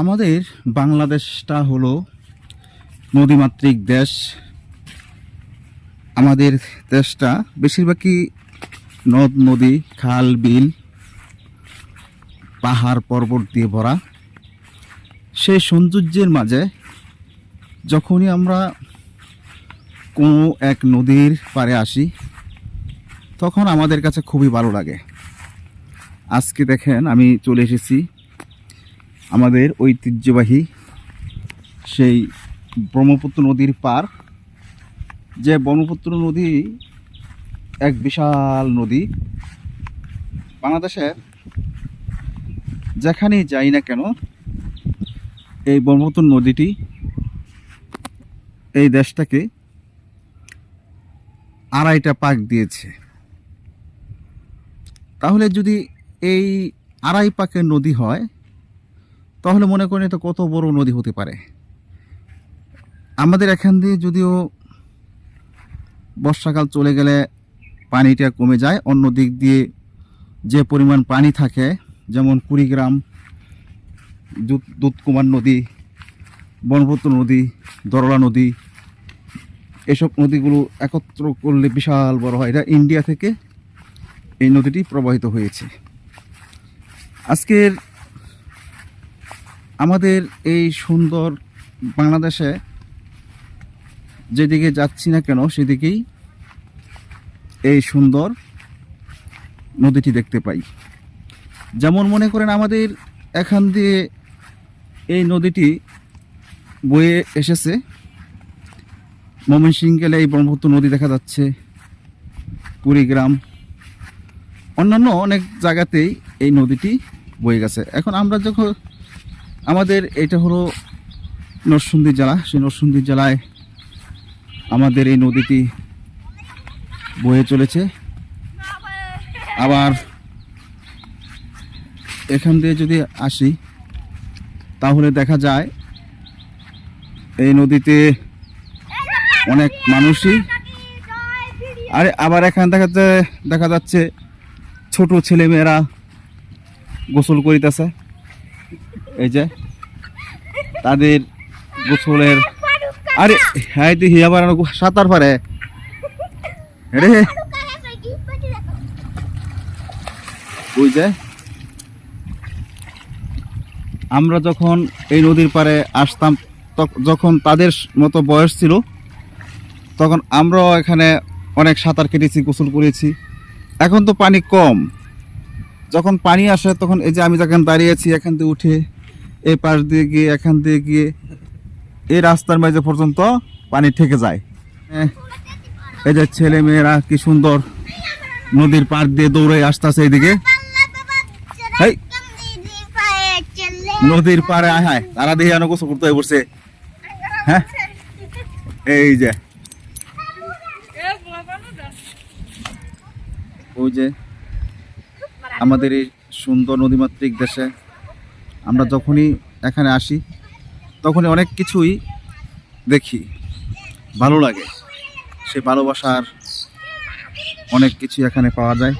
আমাদের বাংলাদেশটা হলো নদীমাতৃক দেশ। আমাদের দেশটা বেশিরভাগই নদ, নদী, খাল, বিল, পাহাড় পর্বত দিয়ে ভরা। সেই সৌন্দর্যের মাঝে যখনই আমরা কোনো এক নদীর পাড়ে আসি, তখন আমাদের কাছে খুবই ভালো লাগে। আজকে দেখেন আমি চলে এসেছি আমাদের ঐতিহ্যবাহী সেই ব্রহ্মপুত্র নদীর পার। যে ব্রহ্মপুত্র নদী এক বিশাল নদী। বাংলাদেশের যেখানেই যাই না কেন, এই ব্রহ্মপুত্র নদীটি এই দেশটাকে আড়াইটা পাক দিয়েছে। তাহলে যদি এই আড়াই পাকের নদী হয় তাহলে মনে করেন এটা কত বড় নদী হতে পারে। আমাদের এখান দিয়ে যদিও বর্ষাকাল চলে গেলে পানিটা কমে যায়, অন্য দিক দিয়ে যে পরিমাণ পানি থাকে, যেমন কুড়িগ্রাম, দুধ, দুধকুমার নদী ব্রহ্মপুত্র নদী, দরলা নদী, এসব নদীগুলো একত্র করলে বিশাল বড় হয়। এটা ইন্ডিয়া থেকে এই নদীটি প্রবাহিত হয়েছে। আজকের আমাদের এই সুন্দর বাংলাদেশে যেদিকে যাচ্ছি না কেন, সেদিকেই এই সুন্দর নদীটি দেখতে পাই। যেমন মনে করেন আমাদের এখান দিয়ে এই নদীটি বয়ে এসেছে। ময়মনসিংহ গেলে এই ব্রহ্মপুত্র নদী দেখা যাচ্ছে, কুড়িগ্রাম। অন্যান্য অনেক জায়গাতেই এই নদীটি বয়ে গেছে। এখন আমরা যখন আমাদের এটা হলো নরসিংদী জেলা। সেই নরসিংদী জেলায় আমাদের এই নদীটি বয়ে চলেছে। আবার এখান দিয়ে যদি আসি, তাহলে দেখা যায় এই নদীতে অনেক মানুষই। আরে, আবার এখানে দেখা দেখা যাচ্ছে ছোট ছেলেমেয়েরা গোসল করিতেছে। এই যে তাদের গোসলের আরে হ্যাঁ দেখি আবার সাঁতার পারে। রে। আমরা যখন এই নদীর পাড়ে আসতাম যখন তাদের মতো বয়স ছিল, তখন আমরাও এখানে অনেক সাঁতার কেটেছি, গোসল করেছি। এখন তো পানি কম। যখন পানি আসে, তখন এই যে আমি যখন দাঁড়িয়েছি এখান থেকে উঠে এই পাশ দিয়ে গিয়ে এখান দিয়ে গিয়ে এই রাস্তার মাঝে পর্যন্ত পানি ঠেকে যায়। এহ, এই যে ছেলে মেয়েরা কি সুন্দর নদীর পাড় দিয়ে দৌড়ে আসতেছে এইদিকে। নদীর পাড়ে আয় হায় তারা দেখে আনো গোসল করতে হয়ে পড়ছে হ্যাঁ এই যে। ওই যে আমাদের এই সুন্দর নদীমাতৃক দেশে আমরা যখনই এখানে আসি, তখনই অনেক কিছুই দেখি। ভালো লাগে। সে ভালোবাসার অনেক কিছু এখানে পাওয়া যায়।